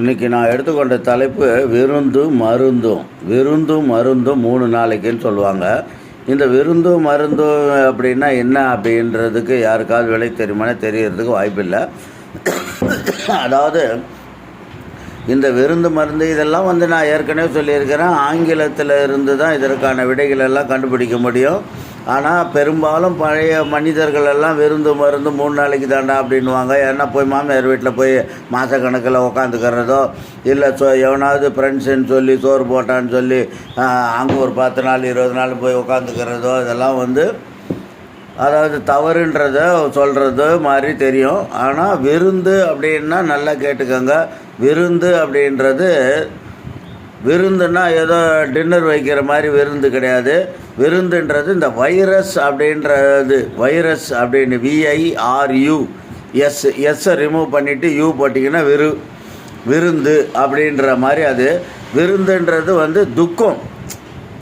இன்னைக்கு நான் எடுத்துக்கொண்ட தலைப்பு விருந்தும் மருந்தும். விருந்தும் மருந்தும் மூணு நாளைக்குன்னு சொல்லுவாங்க. இந்த விருந்தும் மருந்தும் அப்படின்னா என்ன அப்படின்றதுக்கு யாருக்காவது விலை தெரியுமானே தெரியறதுக்கு வாய்ப்பில்லை. அதாவது இந்த விருந்து மருந்து இதெல்லாம் வந்து நான் ஏற்கனவே சொல்லியிருக்கிறேன். ஆங்கிலத்தில் இருந்து தான் இதற்கான விடைகளெல்லாம் கண்டுபிடிக்க முடியும். ஆனால் பெரும்பாலும் பழைய மனிதர்கள் எல்லாம் விருந்து மருந்து மூணு நாளைக்கு தாண்டா அப்படின்வாங்க ஏன்னா போய் மாமியார் வீட்டில் போய் மாதக்கணக்கில் உக்காந்துக்கிறதோ இல்லை சொ எவனாவது ஃப்ரெண்ட்ஸுன்னு சொல்லி சோறு போட்டான்னு சொல்லி அங்கே ஒரு பத்து நாள் இருபது நாள் போய் உக்காந்துக்கிறதோ இதெல்லாம் வந்து அதாவது தவறுன்றத சொல்கிறது மாதிரி தெரியும். ஆனால் விருந்து அப்படின்னா நல்லா கேட்டுக்கோங்க. விருந்து அப்படின்றது விருந்துன்னா ஏதோ டின்னர் வைக்கிற மாதிரி விருந்து கிடையாது. விருந்துன்றது இந்த வைரஸ் அப்படின்றது வைரஸ் அப்படின்னு V I R U S எஸ்ஸை remove பண்ணிவிட்டு யூ போட்டிங்கன்னா விரு விருந்து அப்படின்ற மாதிரி அது. விருந்துன்றது வந்து துக்கம்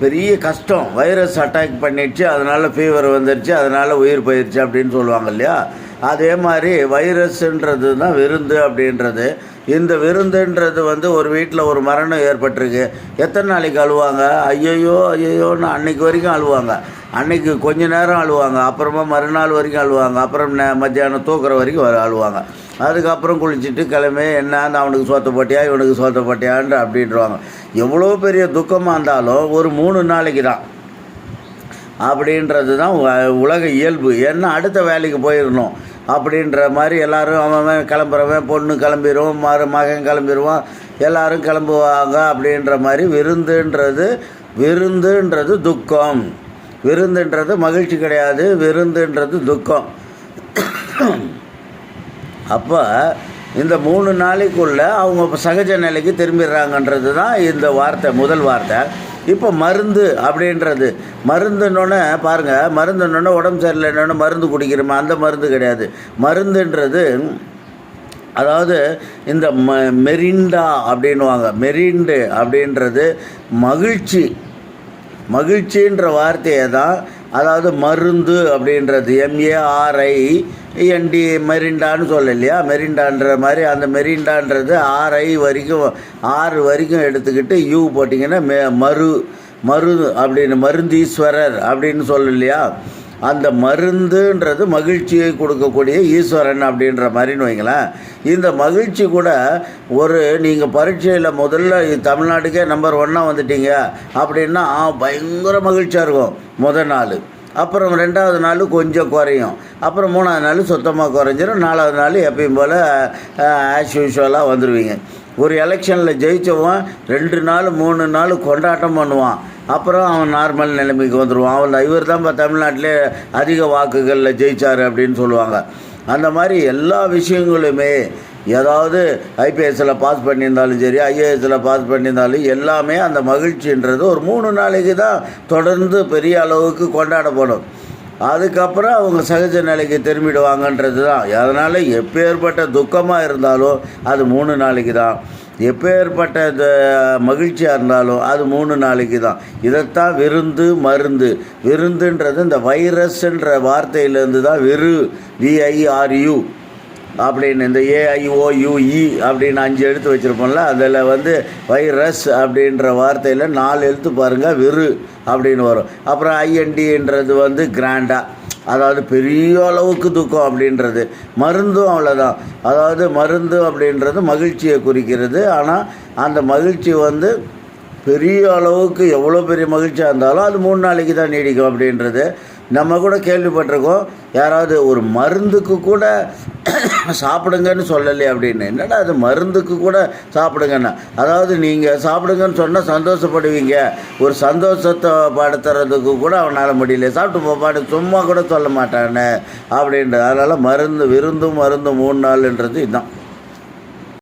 பெரிய கஷ்டம். வைரஸ் அட்டாக் பண்ணிடுச்சு அதனால் ஃபீவர் வந்துடுச்சு அதனால் உயிர் போயிடுச்சு அப்படின்னு சொல்லுவாங்க இல்லையா? அதே மாதிரி வைரஸ்ன்றது தான் விருந்து அப்படின்றது. இந்த விருந்துன்றது வந்து ஒரு வீட்டில் ஒரு மரணம் ஏற்பட்டிருக்கு. எத்தனை நாளைக்கு அழுவாங்க? ஐயையோ ஐயையோன்னு அன்னைக்கு வரைக்கும் அழுவாங்க. அன்னைக்கு கொஞ்ச நேரம் அழுவாங்க. அப்புறமா மறுநாள் வரைக்கும் அழுவாங்க. அப்புறம் நே மத்தியானம் தூக்குற வரைக்கும் வர அழுவாங்க. அதுக்கப்புறம் குளிச்சுட்டு கிளம்பி என்ன அவனுக்கு சோத்த போட்டியா? இவனுக்கு சோத்த போட்டியான்ற அப்படின்றவாங்க. எவ்வளோ பெரிய துக்கமாக இருந்தாலும் ஒரு மூணு நாளைக்கு தான். அப்படின்றது தான் உலக இயல்பு. ஏன்னா அடுத்த வேலைக்கு போயிடணும் அப்படின்ற மாதிரி எல்லாரும் அவன் அவன் கிளம்புறவன் பொண்ணு கிளம்பிடுவோம் மறு மகன் கிளம்பிடுவான் எல்லாரும் கிளம்புவாங்க அப்படின்ற மாதிரி விருந்துன்றது விருந்துன்றது துக்கம். விருந்துன்றது மகிழ்ச்சி கிடையாது விருந்துன்றது துக்கம். அப்போ இந்த மூணு நாளைக்குள்ளே அவங்க சகஜ நிலைக்கு திரும்பிடுறாங்கன்றது தான் இந்த வார்த்தை முதல் வார்த்தை. இப்போ மருந்து அப்படின்றது. மருந்துன்னொன்னே பாருங்கள் மருந்துன்னொன்னே உடம்பு சரியில்லைன்னு மருந்து குடிக்கிறோமா? அந்த மருந்து கிடையாது. மருந்துன்றது அதாவது இந்த ம மெரிண்டா அப்படின்வாங்க மெரிண்டு அப்படின்றது மகிழ்ச்சி. மகிழ்ச்சின்ற வார்த்தையை தான் அதாவது மருந்து அப்படின்றது எம்ஏஆர்ஐ என்டி மெரிண்டான்னு சொல்ல இல்லையா? மெரிண்டான்ற மாதிரி அந்த மெரிண்டான்றது ஆர்ஐ வரைக்கும் ஆறு வரைக்கும் எடுத்துக்கிட்டு யூ போட்டிங்கன்னா மே மரு மரு அப்படின்னு மருந்தீஸ்வரர் அப்படின்னு சொல்லலையா இல்லையா? அந்த மருந்துன்றது மகிழ்ச்சியை கொடுக்கக்கூடிய ஈஸ்வரன் அப்படின்ற மாதிரின்னு வைங்களேன். இந்த மகிழ்ச்சி கூட ஒரு நீங்கள் பரீட்சையில் முதல்ல தமிழ்நாட்டுக்கே நம்பர் ஒன்னாக வந்துட்டீங்க அப்படின்னா பயங்கர மகிழ்ச்சியாக இருக்கும் முதல் நாள். அப்புறம் ரெண்டாவது நாள் கொஞ்சம் குறையும். அப்புறம் மூணாவது நாள் சுத்தமாக குறைஞ்சிரும். நாலாவது நாள் எப்பயும் போல் ஆஸ் யூஷுவலாக வந்துடுவீங்க ஒரு எலெக்ஷனில் ஜெயித்தவன் ரெண்டு நாள் மூணு நாள் கொண்டாட்டம் பண்ணுவான். அப்புறம் அவன் நார்மல் நிலைமைக்கு வந்துடுவான் அவன் இவர் தான் தமிழ்நாட்டிலே அதிக வாக்குகளில் ஜெயிச்சார் அப்படின்னு சொல்லுவாங்க. அந்த மாதிரி எல்லா விஷயங்களுமே ஏதாவது ஐபிஎஸ்சில் பாஸ் பண்ணியிருந்தாலும் சரி ஐஏஎஸ்சில் பாஸ் பண்ணியிருந்தாலும் எல்லாமே அந்த மகிழ்ச்சின்றது ஒரு மூணு நாளைக்கு தான் தொடர்ந்து பெரிய அளவுக்கு கொண்டாடப்படும். அதுக்கப்புறம் அவங்க சகஜ நிலைக்கு திரும்பிடுவாங்கன்றது தான். அதனால் எப்பேற்பட்ட துக்கமாக இருந்தாலும் அது மூணு நாளைக்கு தான். எப்பேற்பட்ட இந்த மகிழ்ச்சியாக இருந்தாலும் அது மூணு நாளைக்கு தான். இதைத்தான் விருந்து மருந்து. விருந்துன்றது இந்த வைரஸ்ன்ற வார்த்தையிலேருந்து தான் விரு விஐஆர்யூ அப்படின்னு இந்த ஏஐஓயுஇ அப்படின்னு அஞ்சு எழுத்து வச்சுருப்போம்ல அதில் வந்து வைரஸ் அப்படின்ற வார்த்தையில் நாலு எழுத்து பாருங்கள் விரு அப்படின்னு வரும். அப்புறம் ஐஎன்டின்றது வந்து கிராண்டாக அதாவது பெரிய அளவுக்கு துக்கம் அப்படின்றது. மருந்தும் அவ்வளோதான் அதாவது மருந்து அப்படின்றது மகிழ்ச்சியை குறிக்கிறது. ஆனால் அந்த மகிழ்ச்சி வந்து பெரிய அளவுக்கு எவ்வளோ பெரிய மகிழ்ச்சியாக இருந்தாலும் அது மூணு நாளைக்கு தான் நீடிக்கும் அப்படின்றது. நம்ம கூட கேள்விப்பட்டிருக்கோம். யாராவது ஒரு மருந்துக்கு கூட சாப்பிடுங்கன்னு சொல்லலையே அப்படின்னு. என்னடா அது மருந்துக்கு கூட சாப்பிடுங்கன்னா? அதாவது நீங்கள் சாப்பிடுங்கன்னு சொன்னால் சந்தோஷப்படுவீங்க. ஒரு சந்தோஷத்தை படுத்துறதுக்கு கூட அவனால் முடியல. சாப்பிட்டு போப்பாடு சும்மா கூட சொல்ல மாட்டானே அப்படின்றது. அதனால் மருந்து விருந்தும் மருந்தும் மூணு நாள்ன்றது இதுதான்.